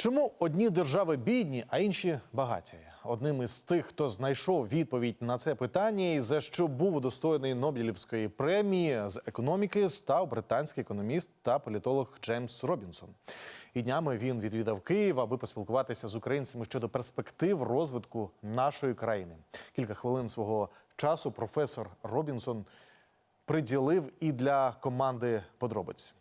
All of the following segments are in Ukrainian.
Чому одні держави бідні, а інші багаті? Одним із тих, хто знайшов відповідь на це питання, і за що був удостоєний Нобелівської премії з економіки, став британський економіст та політолог Джеймс Робінсон. І днями він відвідав Київ, аби поспілкуватися з українцями щодо перспектив розвитку нашої країни. Кілька хвилин свого часу професор Робінсон приділив і для команди подробиць.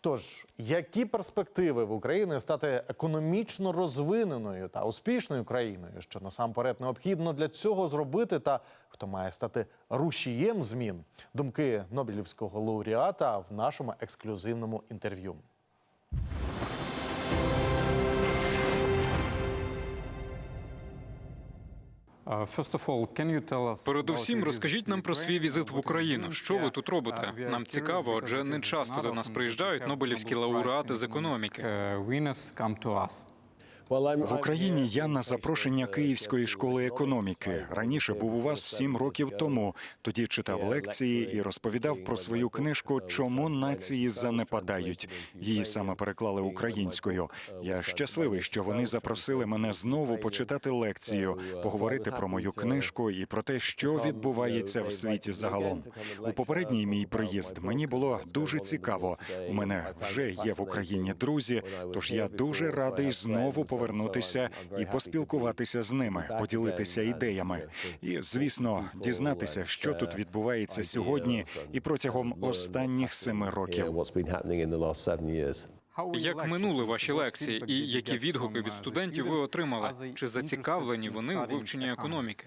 Тож, які перспективи в Україні стати економічно розвиненою та успішною країною, що насамперед необхідно для цього зробити, та хто має стати рушієм змін? Думки Нобелівського лауреата в нашому ексклюзивному інтерв'ю. Передусім, розкажіть нам про свій візит в Україну. Що ви тут робите? Нам цікаво, адже не часто до нас приїжджають нобелівські лауреати з економіки. В Україні я на запрошення Київської школи економіки. Раніше був у вас сім років тому. Тоді читав лекції і розповідав про свою книжку Чому нації занепадають. Її саме переклали українською. Я щасливий, що вони запросили мене знову почитати лекцію, поговорити про мою книжку і про те, що відбувається в світі загалом. У попередній мій приїзд мені було дуже цікаво. У мене вже є в Україні друзі, тож я дуже радий знову повернутися і поспілкуватися з ними, поділитися ідеями і, звісно, дізнатися, що тут відбувається сьогодні і протягом останніх семи років. Як минули ваші лекції, і які відгуки від студентів ви отримали? Чи зацікавлені вони у вивченні економіки?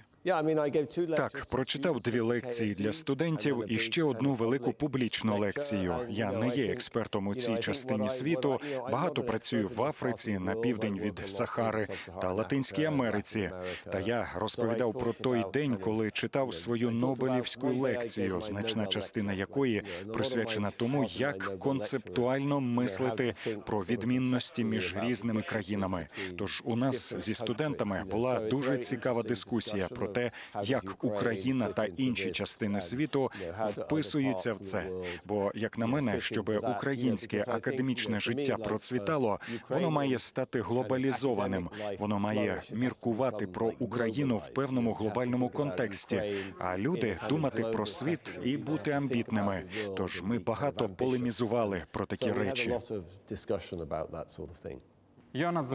Так, прочитав дві лекції для студентів і ще одну велику публічну лекцію. Я не є експертом у цій частині світу. Багато працюю в Африці на південь від Сахари та Латинській Америці. Та я розповідав про той день, коли читав свою Нобелівську лекцію, значна частина якої присвячена тому, як концептуально мислити про відмінності між різними країнами. Тож у нас зі студентами була дуже цікава дискусія про те, як Україна та інші частини світу вписуються в це. Бо, як на мене, щоб українське академічне життя процвітало, воно має стати глобалізованим. Воно має міркувати про Україну в певному глобальному контексті. А люди думати про світ і бути амбітними. Тож ми багато полемізували про такі речі.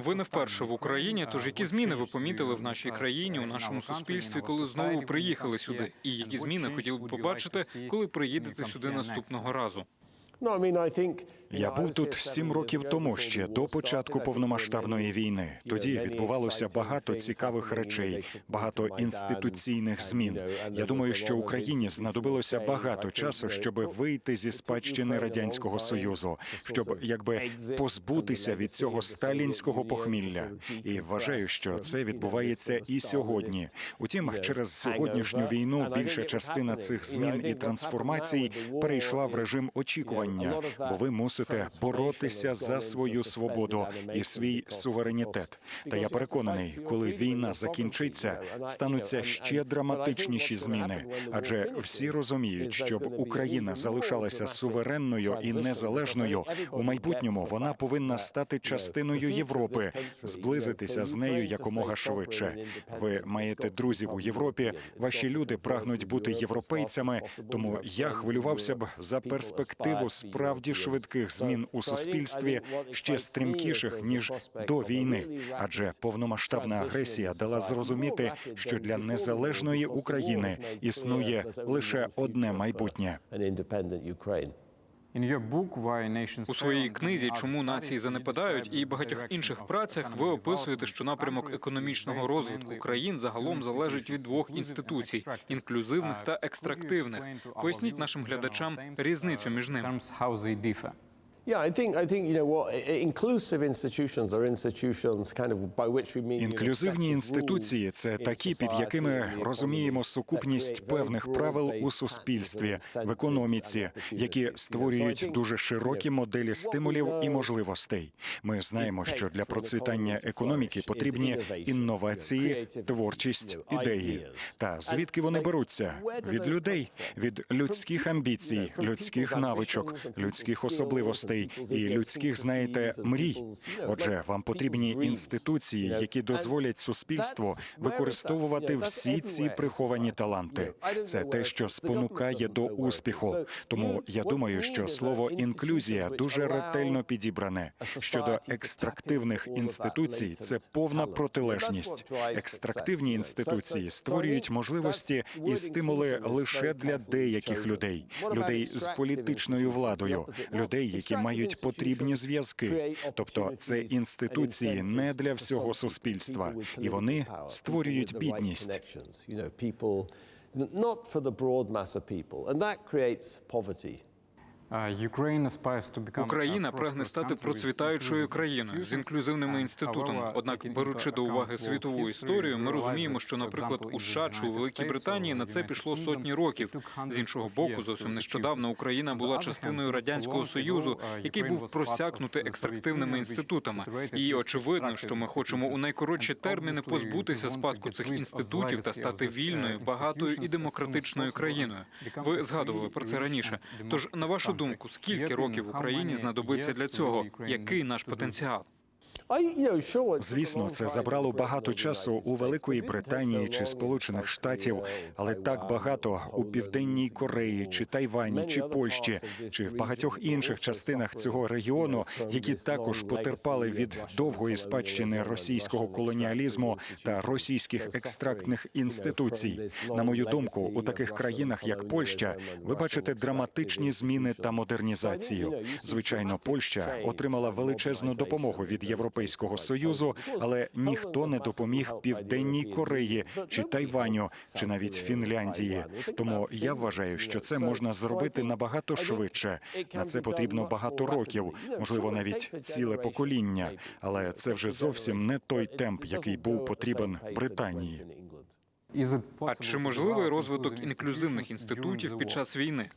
Ви не вперше в Україні. Тож які зміни ви помітили в нашій країні, у нашому суспільстві, коли знову приїхали сюди? І які зміни хотіли б побачити, коли приїдете сюди наступного разу? Я був тут сім років тому ще до початку повномасштабної війни. Тоді відбувалося багато цікавих речей, багато інституційних змін. Я думаю, що Україні знадобилося багато часу, щоб вийти зі спадщини радянського союзу, щоб якби позбутися від цього сталінського похмілля. І вважаю, що це відбувається і сьогодні. Утім, через сьогоднішню війну більша частина цих змін і трансформацій перейшла в режим очікування, бо ви мусите боротися за свою свободу і свій суверенітет. Та я переконаний, коли війна закінчиться, стануться ще драматичніші зміни, адже всі розуміють, щоб Україна залишалася суверенною і незалежною у майбутньому. Вона повинна стати частиною Європи, зблизитися з нею якомога швидше. Ви маєте друзів у Європі. Ваші люди прагнуть бути європейцями. Тому я хвилювався б за перспективу справді швидких змін у суспільстві ще стрімкіших ніж до війни, адже повномасштабна агресія дала зрозуміти, що для незалежної України існує лише одне майбутнє. У своїй книзі Чому нації занепадають і багатьох інших працях ви описуєте, що напрямок економічного розвитку країн загалом залежить від двох інституцій інклюзивних та екстрактивних. Поясніть нашим глядачам різницю між ними. Інклюзивні інституції це такі, під якими розуміємо сукупність певних правил у суспільстві в економіці, які створюють дуже широкі моделі стимулів і можливостей. Ми знаємо, що для процвітання економіки потрібні інновації, творчість, ідеї. Та звідки вони беруться? Від людей, від людських амбіцій, людських навичок, людських особливостей. Цінностей і людських, знаєте, мрій. Отже, вам потрібні інституції, які дозволять суспільству використовувати всі ці приховані таланти. Це те, що спонукає до успіху. Тому я думаю, що слово інклюзія дуже ретельно підібране. Щодо екстрактивних інституцій, це повна протилежність. Екстрактивні інституції створюють можливості і стимули лише для деяких людей, людей з політичною владою, людей, які мають потрібні зв'язки. Тобто, це інституції не для всього суспільства, і вони створюють бідність. Not for the broad mass of people, and that creates poverty. Україна прагне стати процвітаючою країною з інклюзивними інститутами. Однак, беручи до уваги світову історію, ми розуміємо, що, наприклад, у США чи у Великій Британії на це пішло сотні років. З іншого боку, зовсім нещодавно Україна була частиною радянського союзу, який був просякнутий екстрактивними інститутами. І очевидно, що ми хочемо у найкоротші терміни позбутися спадку цих інститутів та стати вільною, багатою і демократичною країною. Ви згадували про це раніше. Тож, на вашу думку, скільки років Україні знадобиться для цього? Який наш потенціал? Звісно, це забрало багато часу у Великої Британії чи Сполучених Штатів, але так багато у південній Кореї, чи Тайвані, чи Польщі, чи в багатьох інших частинах цього регіону, які також потерпали від довгої спадщини російського колоніалізму та російських екстрактних інституцій. На мою думку, у таких країнах, як Польща, ви бачите драматичні зміни та модернізацію. Звичайно, Польща отримала величезну допомогу від Європейського союзу, але ніхто не допоміг південній Кореї чи Тайваню, чи навіть Фінляндії. Тому я вважаю, що це можна зробити набагато швидше. На це потрібно багато років, можливо, навіть ціле покоління. Але це вже зовсім не той темп, який був потрібен Британії. А чи можливий розвиток інклюзивних інститутів під час війни?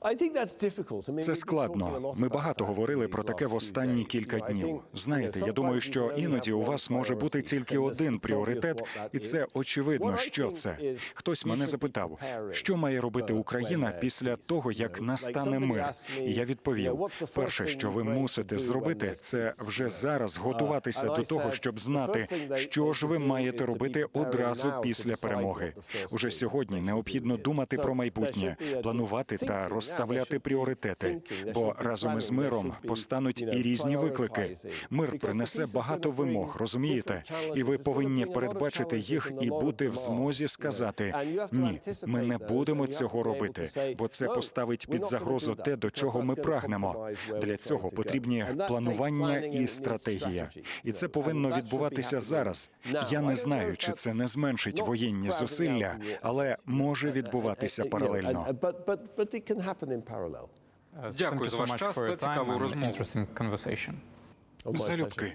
Це складно. Ми багато говорили про таке в останні кілька днів. Знаєте, я думаю, що іноді у вас може бути тільки один пріоритет, і це очевидно, що це. Хтось мене запитав, що має робити Україна після того, як настане мир. І я відповів: перше, що ви мусите зробити, це вже зараз готуватися до того, щоб знати, що ж ви маєте робити одразу після перемоги. Уже сьогодні необхідно думати про майбутнє, планувати та розставляти пріоритети. Бо разом із миром постануть і різні виклики. Мир принесе багато вимог, розумієте? І ви повинні передбачити їх і бути в змозі сказати ні, ми не будемо цього робити, бо це поставить під загрозу те, до чого ми прагнемо. Для цього потрібні планування і стратегія, і це повинно відбуватися зараз. Я не знаю, чи це не зменшить воєнні зусилля, але може відбуватися паралельно. Дякую за ваш час та цікаву розмову. Залюбки.